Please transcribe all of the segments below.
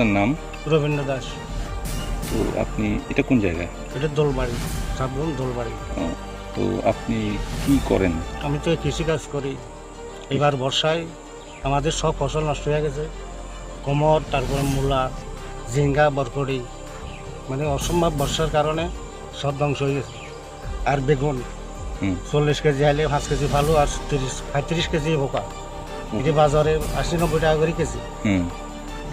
আপনার নাম? রবীন্দ্র দাস। তো আপনি এটা কোন জায়গায়? এটা দোলবাড়ি সাবরুম দোলবাড়ি। তো আপনি কি করেন? আমি তো কৃষিকাজ করি। এবার বর্ষায় আমাদের সব ফসল নষ্ট হয়ে গেছে। কোমর তারপরে মূলা ঝিঙ্গা বরকড়ি মানে অসম্ভব বর্ষার কারণে সব ধ্বংস হয়ে গেছে। আর বেগুন। চল্লিশ কেজি আইলে পাঁচ কেজি ভালো আর তিরিশ পঁয়ত্রিশ কেজি বোকা। এটি বাজারে আশি নব্বই টাকা করে কেজি। হুম।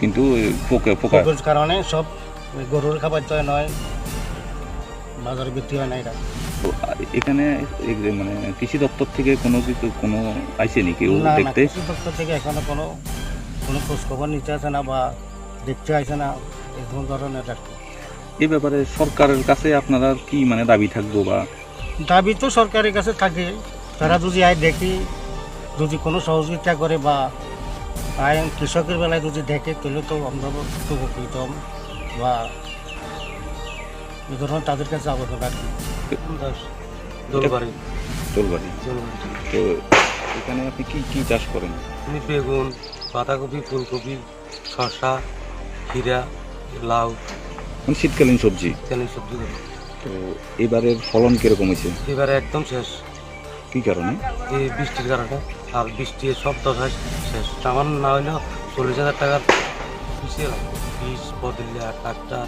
কিন্তু পোকা পোকা। কারণে সব গরুর খাবার নয় বাজারে বিক্রি হয় না এটা। এখানে মানে কৃষি দপ্তর থেকে কোনো কিছু কোনো না দেখতে? কৃষি দপ্তর থেকে এখনও কোনো কোনো খোঁজ খবর নিতে আসে না বা দেখতে আসে না এরকম ধরনের আর। এই ব্যাপারে সরকারের কাছে আপনারা কি মানে দাবি থাকব বা? দাবি তো সরকারের কাছে থাকে। তারা যদি আয় দেখি যদি কোনো সহযোগিতা করে বা আয় কৃষকের বেলায় যদি দেখে তাহলে তো আমরা খুব উপকৃত বা এই ধরনের তাদের কাছে আবেদন আর কি দোলবাড়ি। তো এখানে আপনি কি কি চাষ করেন? আমি বেগুন বাঁধাকপি ফুলকপি শসা ক্ষীরা লাউ। মানে শীতকালীন সবজি। ইত্যাদি সবজি তো এবারের ফলন কীরকম হয়েছে? এবারে একদম শেষ। কি কারণে? এই বৃষ্টির কারণে। আর বৃষ্টি সব দশায় শেষ। সামান্য না হলেও চল্লিশ হাজার টাকার পিছিয়ে বীজ বদলে আর ট্রাক্টার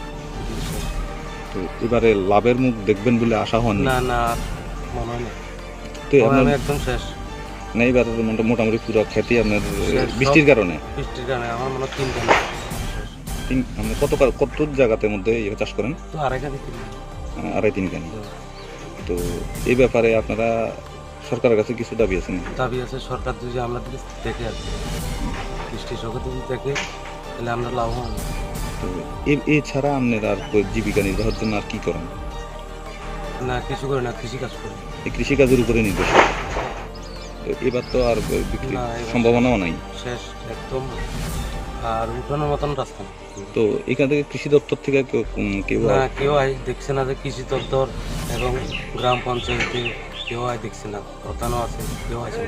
তো এবারে লাভের মুখ দেখবেন বলে আশা হননি না না মনে হয় না তো আমি একদম শেষ। না এবার মোটা- মোটামুটি পুরো খ্যাতি আপনার বৃষ্টির কারণে? বৃষ্টির কারণে। আমার মনে হয় তিন কত কত জায়গাতে মধ্যে ইয়ে চাষ করেন? তো আড়াই তিন কানি তো এই ব্যাপারে আপনারা সরকারের কাছে কিছু দাবি আছে না দাবি আছে সরকার যদি আমরা দিকে দেখে আর কি। বৃষ্টি চোখে যদি দেখে তাহলে আমরা লাভবান হব। তো এছাড়া আপনারা আর জীবিকা নির্বাহের জন্য আর কি করেন না কিছু করে না কৃষি কাজ করি এই কৃষিকাজের উপরে নির্ভরশীল তো এবার তো আর বিক্রি সম্ভাবনাও নাই শেষ একদম আর উঠানোর মতন রাস্তা নেই। তো এখান থেকে কৃষি দপ্তর থেকে কেউ কেউ না কেউ দেখছে না যে কৃষি দপ্তর এবং গ্রাম পঞ্চায়েতে কেউ আই দেখছে না প্রধানও আছে কেউ আছে।